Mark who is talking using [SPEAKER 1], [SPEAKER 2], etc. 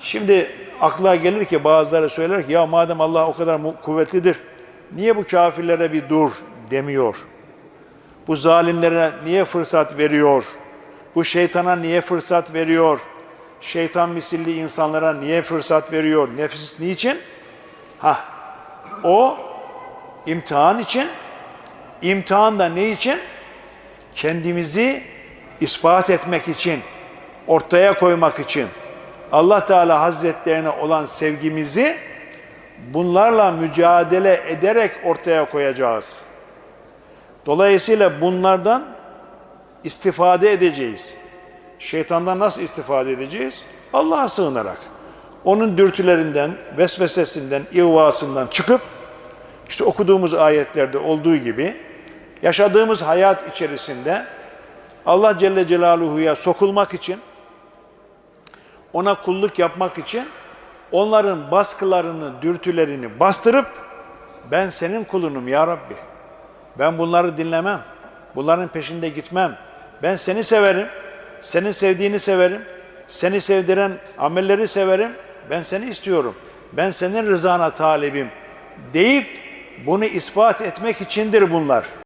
[SPEAKER 1] Şimdi akla gelir ki bazıları söyler ki ya madem Allah o kadar kuvvetlidir niye bu kafirlere bir dur demiyor? Bu zalimlere niye fırsat veriyor? Bu şeytana niye fırsat veriyor? Şeytan misilli insanlara niye fırsat veriyor? Nefis niçin? Ha, o imtihan için. İmtihan da ne için? Kendimizi ispat etmek için, ortaya koymak için. Allah Teala Hazretlerine olan sevgimizi bunlarla mücadele ederek ortaya koyacağız. Dolayısıyla bunlardan istifade edeceğiz. Şeytandan nasıl istifade edeceğiz? Allah'a sığınarak. Onun dürtülerinden, vesvesesinden, ihvasından çıkıp işte okuduğumuz ayetlerde olduğu gibi yaşadığımız hayat içerisinde Allah Celle Celaluhu'ya sokulmak için, ona kulluk yapmak için onların baskılarını, dürtülerini bastırıp ben senin kulunum ya Rabbi. Ben bunları dinlemem. Bunların peşinde gitmem. Ben seni severim. Senin sevdiğini severim. Seni sevdiren amelleri severim. Ben seni istiyorum. Ben senin rızana talibim deyip bunu ispat etmek içindir bunlar.